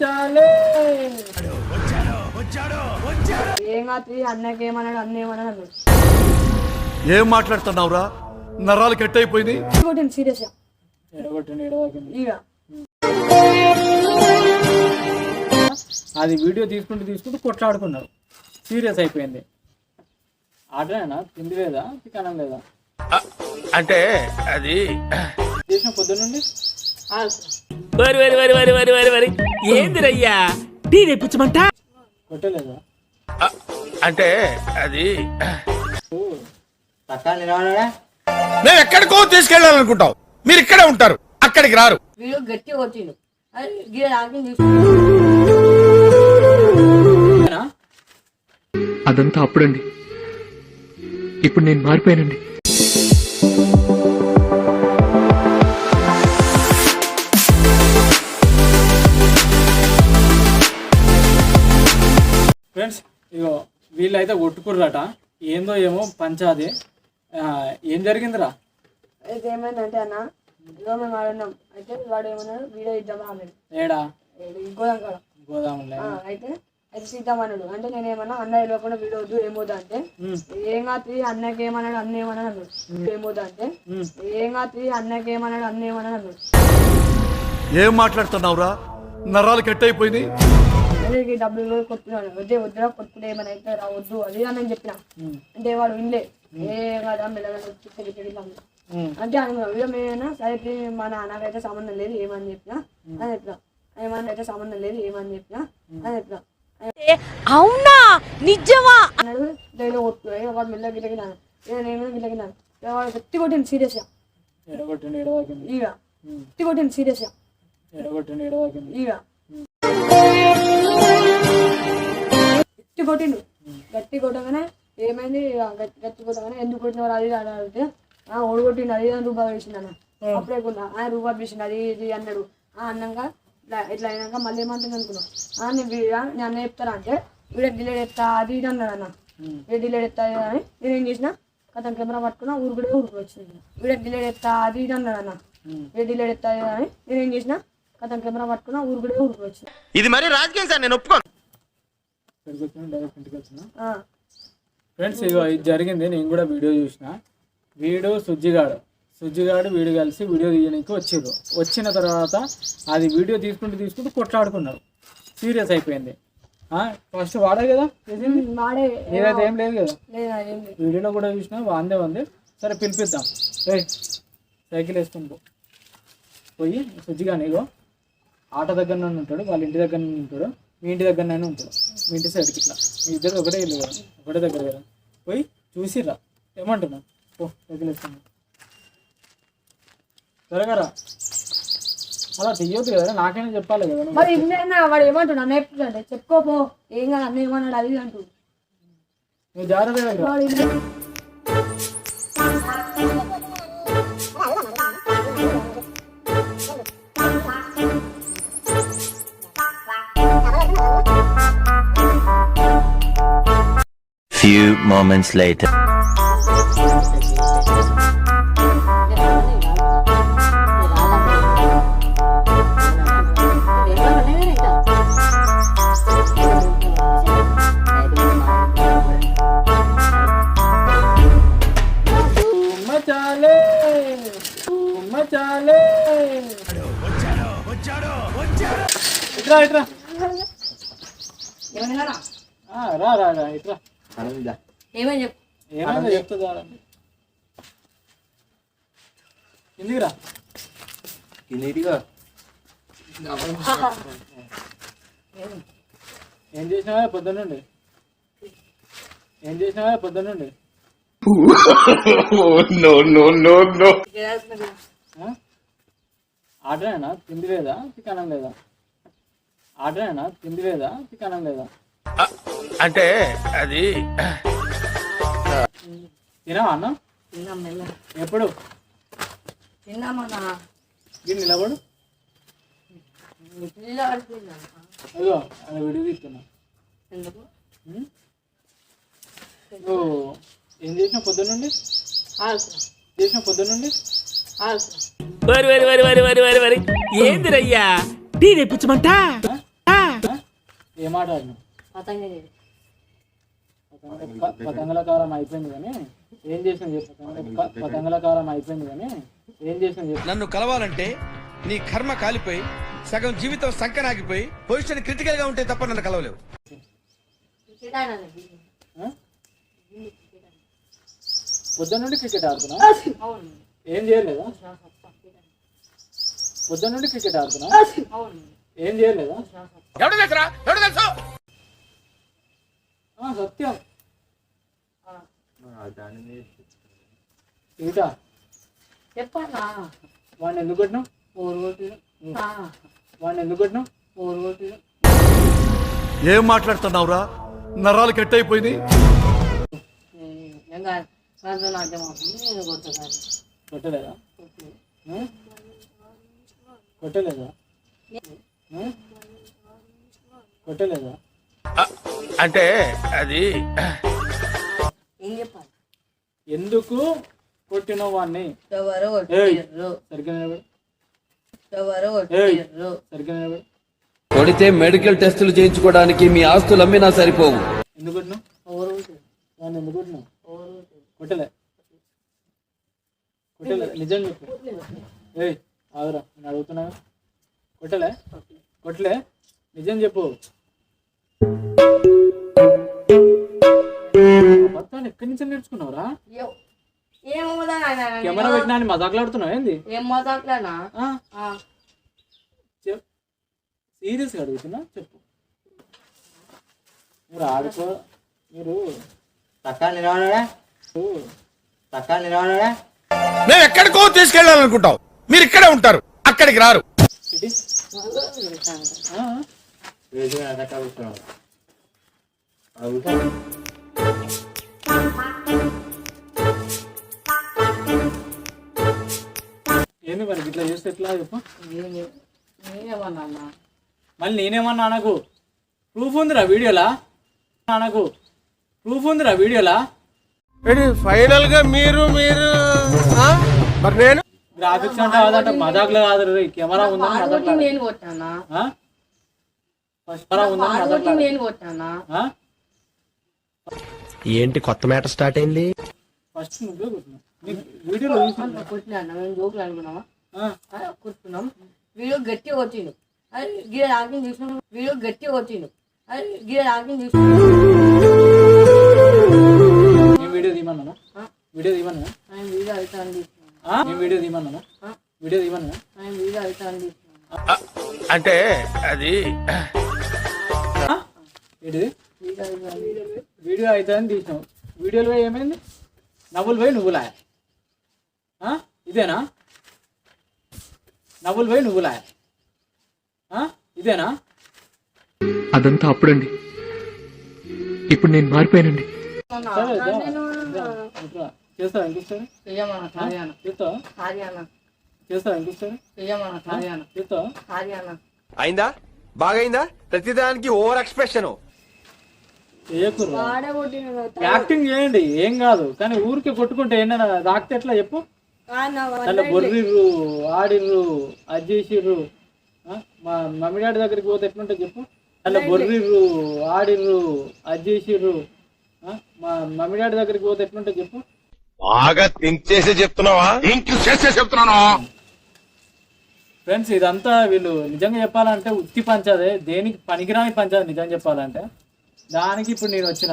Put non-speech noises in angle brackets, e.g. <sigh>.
చాలే ఏం కాదు అన్నకి ఏమన్నాడు అన్న ఏమన్నాడు ఏం మాట్లాడుతున్నావురా? నరాలు కట్ అయిపోయింది సీరియస్ ఇక. అది వీడియో తీసుకుంటూ తీసుకుంటూ కొట్లాడుకున్నారు. సీరియస్ అయిపోయింది. ఆటనేనా తిండి లేదా? చికెనం లేదా? అంటే అది చేసిన వరి వరి వరి వరి వరి వరి వరి. ఏందిరయ్యా? టీ తెప్పించమంట? కొట్టలేదా? అంటే అది మేము ఎక్కడికో తీసుకెళ్ళాలనుకుంటాం మీరు ఇక్కడే ఉంటారు. అక్కడికి రారు. గిడ తాకి అదంతా అప్పుడండి. ఇప్పుడు నేను మారిపోయానండి. వీళ్ళైతే కొట్టుకుర్రట. ఏందో ఏమో పంచాది. ఆ, ఏం జరిగిందిరా? అయితే ఏమైందంటే అన్న ఏదో మేము ఆడున్నాం. అయితే వాడు ఏమన్నాడు? వీడియో ఇద్దామా అన్నాడు. ఏడా? గోదాం కాడ ఆ, అయితే అయితే సీతామన్నాడు అంటే నేను ఏమన్నా అన్న వెళ్ళకుండా వీడియో వద్దు ఏమవుతా అంటే ఏం కాదు అన్నకి ఏమన్నాడు అన్న ఏమన్నాడు అన్నాడు. ఏమవుతా అంటే ఏం కాదు అన్నకి ఏమన్నాడు అన్న ఏమన్నాడు అన్నాడు. ఏం మాట్లాడుతున్నావురా? నరాలు కట్ అయిపోయింది అందరికి డబ్బులు కొట్టుకున్నాడు వద్దే వద్దురా కొట్టుకుంటే ఏమైనా అయితే రా వద్దు అది అని నేను చెప్పిన అంటే వాడు వినలే. ఏ కదా మెల్లగా. అంటే అనుకున్నాం మేమైనా? సరే మా నాన్నకైతే సంబంధం లేదు ఏమని చెప్పినా? అని చెప్పిన. ఏమన్నా అయితే సంబంధం లేదు ఏమని చెప్పినా? అని చెప్పిన. అవునా? నిజమా? అన్నాడు డైలీ కొట్టు వాడు మెల్లగా గిలగినాను నేను గిలగినాను వాడు గట్టి కొట్టింది సీరియస్గా. ఎడగొట్టండి ఎడగొట్టండి ఇక గట్టి కొట్టింది సీరియస్గా. ఎడగొట్టండి ఎడగొట్టండి ఇక కొట్టిండు. గట్టి కొట్టగానే ఏమైంది? గట్టి గట్టి కొట్టగానే ఎందుకు కొట్టినవారు అది అని అడిగితే ఆ ఓడి కొట్టిండు అది ఇది అని రూపాయి వేసిండు అన్న. అప్పుడే కొన్నా ఆ రూపాయి వేసిండు అది ఇది అన్నాడు. ఆ అన్నాక ఇట్లా ఇట్లా అయినాక మళ్ళీ ఏమంటుంది అనుకున్నా. ఆ నేను వీడా నేను అన్న చెప్తారా అంటే వీడియో డిలేట్ ఎత్తా అది ఇది అన్నాడు అన్న. వీడియో డిలేట్ ఎత్తా ఇది అని నేను ఏం చేసిన కథం కెమెరా పట్టుకున్నా ఊరు కూడా ఊరికి వచ్చింది వీడియో డిలేట్ ఎత్తా అది ఇది అన్నాడు అన్న. వీడియో డిలేట్ ఎత్తా ఇది అని నేను ఏం చేసిన కథం కెమెరా పట్టుకున్నా ఊరు కూడా ఊరికి వచ్చింది ఇది మరి రాజకీయం సార్ నేను ఒప్పుకోను. ఎక్కడికి వచ్చినా డైరెక్ట్ ఇంటికి వచ్చినా ఆ. ఫ్రెండ్స్ ఇగో ఇది జరిగింది. నేను కూడా వీడియో చూసిన. వీడు సుజ్జిగాడు. సుజ్జిగాడు వీడు కలిసి వీడియో తీయడానికి వచ్చిర్రు. వచ్చిన తర్వాత అది వీడియో తీసుకుంటూ తీసుకుంటూ కొట్లాడుకున్నారు. సీరియస్ అయిపోయింది. ఫస్ట్ వాడే కదా ఏదైతే ఏం లేదు కదా? వీడియోలో కూడా చూసినా వాందే ఉంది. సరే పిలిపిద్దాం. సైకిల్ వేసుకుని పో. పోయి సుజ్జిగాని ఇగో ఆటో దగ్గర నుండి ఉంటాడు వాళ్ళ ఇంటి దగ్గర నుండి ఉంటాడు. మీ ఇంటి దగ్గరనైనా ఉంటాడు మీ ఇంటి సైడ్కి ఇట్లా. మీ ఇద్దరు ఒకటే ఇల్లు కదా. ఒకటే దగ్గర కదా. పోయి చూసిర్రా. పో సైకిల్ వేసుకుని త్వరగా రా. అలా చెయ్యొద్దు కదా. నాకైనా చెప్పాలి కదా. మరి వాడు ఏమంటున్నా? చెప్పుకోపో ఏం కాదు అన్న ఏమన్నాడు? అది అంటూ నువ్వు జాగ్రత్తగా Few moments later. ఇట్రా ఇట్రా. రా రా రా ఏమని చెప్పు? రా ఏం చేసినావా పొద్దున్నుండి ఏం చేసినావా పొద్దున్నుండి <laughs> ఆ? ఆటనేనా తిండి లేదా? చికెనం లేదా ఆటనేనా తిండి లేదా? చికెనం లేదా అంటే అది తినవా అన్న? తిన్నాం మెల్ల ఎప్పుడు? తిన్నామన్నా నిలబడు. అలా విడిగి తీస్తున్నా ఎందుకు? ఏం చేసిన ఆడుతున్నా వరి వరి వరి వరి వరి వరి వరి. ఏందిరయ్యా? టీ తెప్పించమంట? ఏం ఆట ఆడినావు పతంగ చేసి. పతంగ- పతంగలకారం అయిపోయింది కానీ ఏం చేసిన చెప్పు? పతంగ- పతంగలకారం అయిపోయింది కానీ ఏం చేసిన నన్ను కలవాలంటే నీ కర్మ కాలిపోయి సగం జీవితం సంకనాగిపోయి పొజిషన్ క్రిటికల్గా ఉంటే తప్ప నన్ను కలవలేవు? పొద్దున్న నుండి క్రికెట్ ఆడుతున్నా అవును. ఏం చేయలేదా పొద్దున్న నుండి క్రికెట్ ఆడుతున్నా అవును. ఏం చేయలేదా ఎవడు తెలుసురా? ఎవడు తెలుసు? సత్యం. సీత చెప్పన్నా? వాడిని ఎందుకు కొట్టినావు? ఊరు కొట్టిన వాడిని ఎందుకు కొట్టినావు? ఊరు కొట్టిన ఏం మాట్లాడుతున్నావురా? నరాలు కట్ అయిపోయింది ఇంకా కొట్టలేదా? కొట్టలేదా? కొట్టలేదా? అంటే అది ఏం చెప్పాలి? ఎందుకు కొట్టినావు వాడిని ఎవరు ఏయ్. కొట్టిర్రు. సరిగ్గా నిలబడి ఎవరు ఏయ్. కొట్టిర్రు. సరిగ్గా నిలబడి కొడితే మెడికల్ టెస్టులు చేయించుకోవడానికి మీ ఆస్తులు అమ్మినా సరిపోవు. ఎందుకు కొట్టినావు? ఊరు కొట్టిర్రు? వాడిని ఎందుకు కొట్టినావు? కొట్టలే. కొట్టలే నిజం చెప్పు. ఏయ్ ఆగురా నేను అడుగుతున్నా కొట్టలే? కొట్టలే? నిజం చెప్పు. అబద్ధాలు ఎక్కడి నుంచి నేర్చుకున్నావురా? ఏం- ఏమవుదా నాయనా? కెమెరా పెట్టినా అని మజాకులాడుతున్నావు ఏంది? ఏం మాట్లాడలేనా ఆ, చెప్. సీరియస్గా అడుగుతున్నా చెప్పు. మీరు ఆడుకో మీరు మీరు మేము ఎక్కడికో తీసుకెళ్ళాలనుకుంటాం మీరు ఇక్కడే ఉంటారు. అక్కడికి రారు. ఏంది మరి ఇట్లా చేస్తే ఎట్లా చెప్పు? నేను- నేనేమన్నా అన్నా? మళ్ళీ నేనేమన్నా నాకు ప్రూఫ్ ఉందిరా వీడియోలా? నాకు ప్రూఫ్ ఉందిరా వీడియోలా? ఫైనల్గా మీరు మీరు మరి నేను గ్రాఫిక్స్ అంటే అదంటే మజాకులో కాదు కెమెరా నేను కొట్టానా ఫస్ట్ కెమెరా ఉందని పాడు కొట్టి మజాకులు నేను కొట్టానా ఏంటి కొత్త మ్యాటర్ స్టార్ట్ అయింది? ఫస్ట్ వీడియోలో కొట్టినా మేము జోకులు అనుకున్నామా వీడియో గట్టిగా వచ్చిండు అది గిడ ఆకింగ్ చూసినాం వీడియో గట్టిగా వచ్చిండు అది గిడ ఆకింగ్ చూసినాం నేను వీడియో వీడియో ఆయన వీడియో నేను వీడియో ఆయన వీడియో అంటే అది ఏంటిది? వీడియో అవుతుందని తీసినావు వీడియోలో ఏమైంది? నవ్వులు పోయి నువ్వులా ఆ? ఇదేనా? నవ్వులు పోయి నువ్వులా ఆ? ఇదేనా? అదంతా అప్పుడండి. ఇప్పుడు నేను మారిపోయానండి. చేస్తావా కార్యాన అయిందా? బాగైందా ప్రతిదానికి ఓవర్ ఎక్స్ప్రెషన్. యాక్టింగ్ చేయండి ఏం కాదు. కానీ ఊరికి కొట్టుకుంటే ఏంటన్నా రాకపోతే ఎట్లా చెప్పు? అలా బొర్రిర్రు ఆడిర్రు అది చేసిర్రు? మా మమ్మీ డాడీ దగ్గరికి పోతే ఎట్లుంటుంది చెప్పు? అలా బొర్రిర్రు ఆడిర్రు అది చేసిర్రు? మా మమ్మీ డాడీ దగ్గరికి పోతే ఎట్లుంటుంది చెప్పు? బాగా థింక్ చేసి చెప్తున్నావా? థింక్ చేసే చెప్తున్నాను. ఫ్రెండ్స్ ఇదంతా వీళ్ళు నిజంగా చెప్పాలంటే ఉత్తి పంచాదే. దేనికి పనికిరాని పంచాది నిజం చెప్పాలంటే. దానికి ఇప్పుడు నేను వచ్చిన